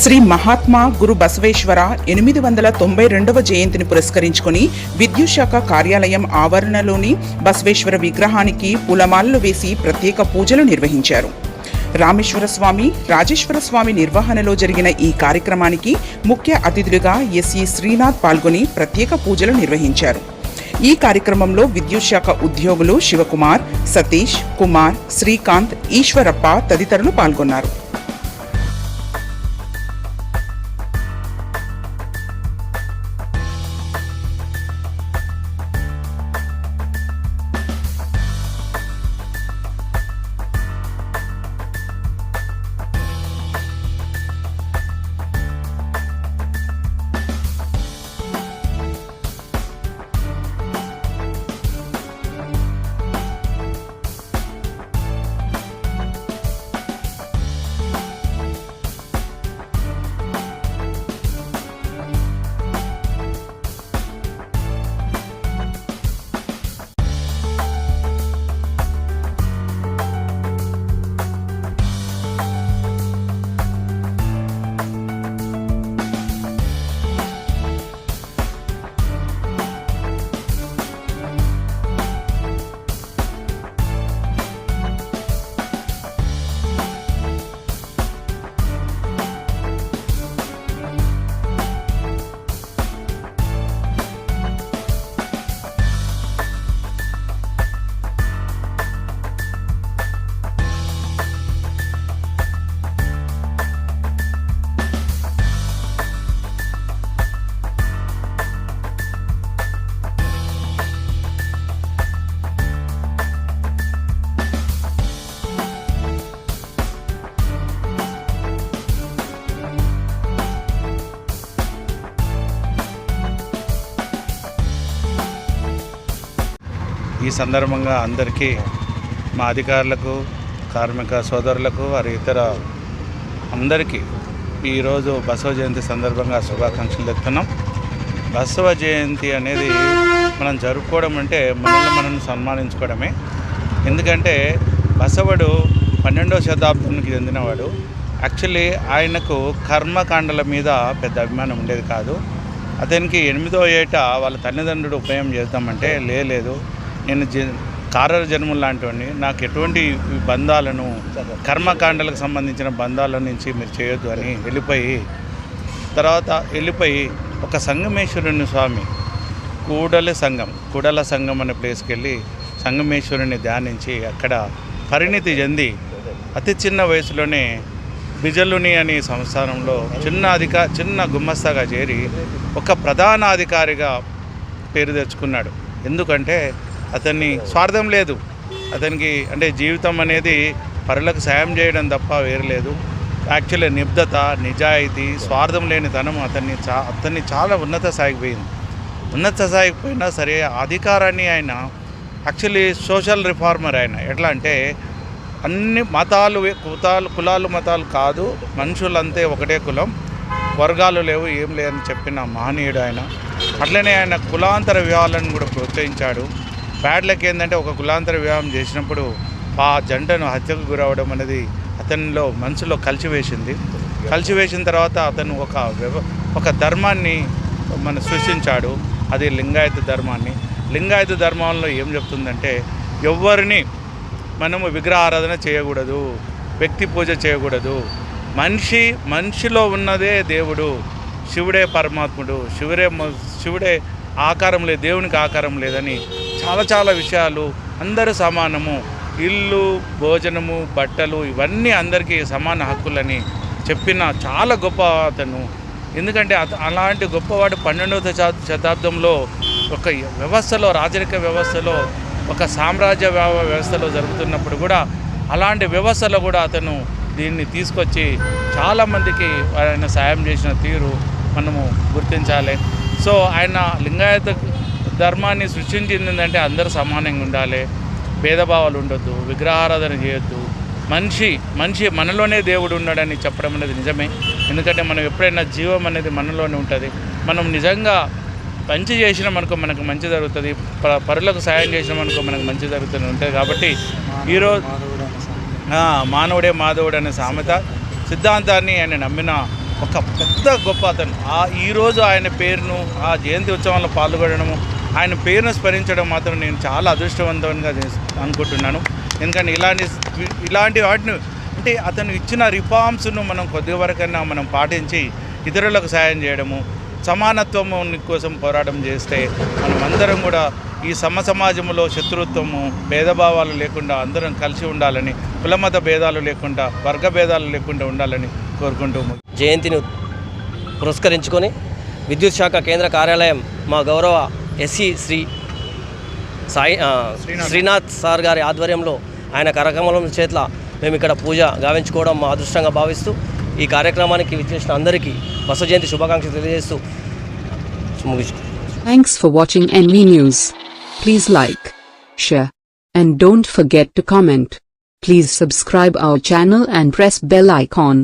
శ్రీ మహాత్మా గురు బసవేశ్వర ఎనిమిది వందల తొంభై రెండవ జయంతిని పురస్కరించుకుని విద్యుత్ శాఖ కార్యాలయం ఆవరణలోని బసవేశ్వర విగ్రహానికి పూలమాలలు వేసి ప్రత్యేక పూజలు నిర్వహించారు. రామేశ్వర స్వామి రాజేశ్వర స్వామి నిర్వహణలో జరిగిన ఈ కార్యక్రమానికి ముఖ్య అతిథులుగా ఎస్ఈ శ్రీనాథ్ పాల్గొని ప్రత్యేక పూజలు నిర్వహించారు. ఈ కార్యక్రమంలో విద్యుత్ శాఖ ఉద్యోగులు శివకుమార్ సతీష్ కుమార్ శ్రీకాంత్ ఈశ్వరప్ప తదితరులు పాల్గొన్నారు. ఈ సందర్భంగా అందరికీ మా అధికారులకు కార్మిక సోదరులకు వారి ఇతర అందరికీ ఈరోజు బసవ జయంతి సందర్భంగా శుభాకాంక్షలు చెప్తున్నాం బసవ జయంతి అనేది మనం జరుపుకోవడం అంటే మనల్ని మనం సన్మానించుకోవడమే. ఎందుకంటే బసవుడు పన్నెండవ శతాబ్దానికి చెందినవాడు. యాక్చువల్లీ ఆయనకు కర్మకాండల మీద పెద్ద అభిమానం ఉండేది కాదు. అతనికి ఎనిమిదో ఏట వాళ్ళ తల్లిదండ్రుడు ఉపయోగం చేద్దామంటే లేదు. నేను జ కారర జన్మం లాంటివాడిని నాకు ఎటువంటి బంధాలను కర్మకాండలకు సంబంధించిన బంధాల నుంచి మీరు చేయొద్దు అని వెళ్ళిపోయి తర్వాత వెళ్ళిపోయి ఒక సంగమేశ్వరుని స్వామి కూడలి సంఘం కూడల సంఘం అనే ప్లేస్కి వెళ్ళి సంగమేశ్వరుని ధ్యానించి అక్కడ పరిణితి చెంది అతి చిన్న వయసులోనే బిజలుని అనే సంస్థానంలో చిన్న అధిక చిన్న గుమ్మస్తాగా చేరి ఒక ప్రధాన అధికారిగా పేరు తెచ్చుకున్నాడు. ఎందుకంటే అతన్ని స్వార్థం లేదు. అతనికి అంటే జీవితం అనేది పరులకు సాయం చేయడం తప్ప వేరు లేదు. యాక్చువల్లీ నిబ్దత నిజాయితీ స్వార్థం లేని తనం అతన్ని చా అతన్ని చాలా ఉన్నత సాగిపోయింది ఉన్నత స్థాయికి పోయినా సరే అధికారాన్ని ఆయన యాక్చువల్లీ సోషల్ రిఫార్మర్ ఆయన. ఎట్లా అంటే అన్ని మతాలు కుతాలు కులాలు మతాలు కాదు మనుషులంతే ఒకటే కులం. వర్గాలు లేవు ఏం లేదని చెప్పిన మహనీయుడు ఆయన. అట్లనే ఆయన కులాంతర వివాహాలను కూడా ప్రోత్సహించాడు. ప్యాడ్లకు ఏంటంటే ఒక కులాంతర వివాహం చేసినప్పుడు ఆ జంటను హత్యకు గురవడం అనేది అతనిలో మనసులో కలిసివేసింది కలిసివేసిన తర్వాత అతను ఒక వ్యవ ఒక ధర్మాన్ని మన సృష్టించాడు. అది లింగాయత ధర్మాన్ని. లింగాయత ధర్మంలో ఏం చెప్తుందంటే ఎవరిని మనము విగ్రహారాధన చేయకూడదు వ్యక్తి పూజ చేయకూడదు. మనిషి మనిషిలో ఉన్నదే దేవుడు. శివుడే పరమాత్ముడు. శివుడే శివుడే ఆకారం లేదు దేవునికి ఆకారం లేదని చాలా చాలా విషయాలు. అందరూ సమానము. ఇల్లు భోజనము బట్టలు ఇవన్నీ అందరికీ సమాన హక్కులని చెప్పిన చాలా గొప్ప అతను. ఎందుకంటే అత అలాంటి గొప్పవాడు పన్నెండవ శతాబ్దంలో ఒక వ్యవస్థలో రాజరిక వ్యవస్థలో ఒక సామ్రాజ్య వ్యవస్థలో జరుగుతున్నప్పుడు కూడా అలాంటి వ్యవస్థలో కూడా అతను దీన్ని తీసుకొచ్చి చాలామందికి ఆయన సాయం చేసిన తీరు మనము గుర్తించాలి. సో ఆయన లింగాయత ధర్మాన్ని సృష్టించింది ఏంటంటే అందరూ సమానంగా ఉండాలి. భేదభావాలు ఉండొద్దు విగ్రహారాధన చేయొద్దు. మనిషి మనిషి మనలోనే దేవుడు ఉన్నాడని చెప్పడం అనేది నిజమే. ఎందుకంటే మనం ఎప్పుడైనా జీవం అనేది మనలోనే ఉంటుంది. మనం నిజంగా మంచి చేసిన మనకు మనకు మంచి జరుగుతుంది. ప- పరులకు సాయం చేసిన మనకు మనకు మంచి జరుగుతుంది ఉంటుంది. కాబట్టి ఈరోజు మానవుడే మాధవుడు అనే సామెత. సిద్ధాంతాన్ని ఆయన నమ్మిన ఒక పెద్ద గొప్ప అతను. ఆ ఈరోజు ఆయన పేరును ఆ జయంతి ఉత్సవంలో పాల్గొనడము ఆయన పేరును స్మరించడం మాత్రం నేను చాలా అదృష్టవంతంగా అనుకుంటున్నాను. ఎందుకంటే ఇలాంటి ఇలాంటి వాటిని అంటే అతను ఇచ్చిన రిఫార్మ్స్ను మనం కొద్ది వరకైనా మనం పాటించి ఇతరులకు సాయం చేయడము సమానత్వం కోసం పోరాటం చేస్తే మనం అందరం కూడా ఈ సమ సమాజంలో శత్రుత్వము భేదభావాలు లేకుండా అందరం కలిసి ఉండాలని కులమత భేదాలు లేకుండా వర్గ భేదాలు లేకుండా ఉండాలని కోరుకుంటూ జయంతిని పురస్కరించుకొని విద్యుత్ శాఖ కేంద్ర కార్యాలయం మా గౌరవ ఎస్సీ శ్రీ సాయి శ్రీనాథ్ సార్ గారి ఆధ్వర్యంలో ఆయన కరకమలం చేట్ల మేము ఇక్కడ పూజ గావించుకోవడం మా అదృష్టంగా భావిస్తూ ఈ కార్యక్రమానికి విచ్చేసిన అందరికీ బసవ జయంతి శుభాకాంక్షలు తెలియజేస్తూ Thanks for watching NV News. Please like, share, and don't forget to comment. Please subscribe our channel and press bell icon.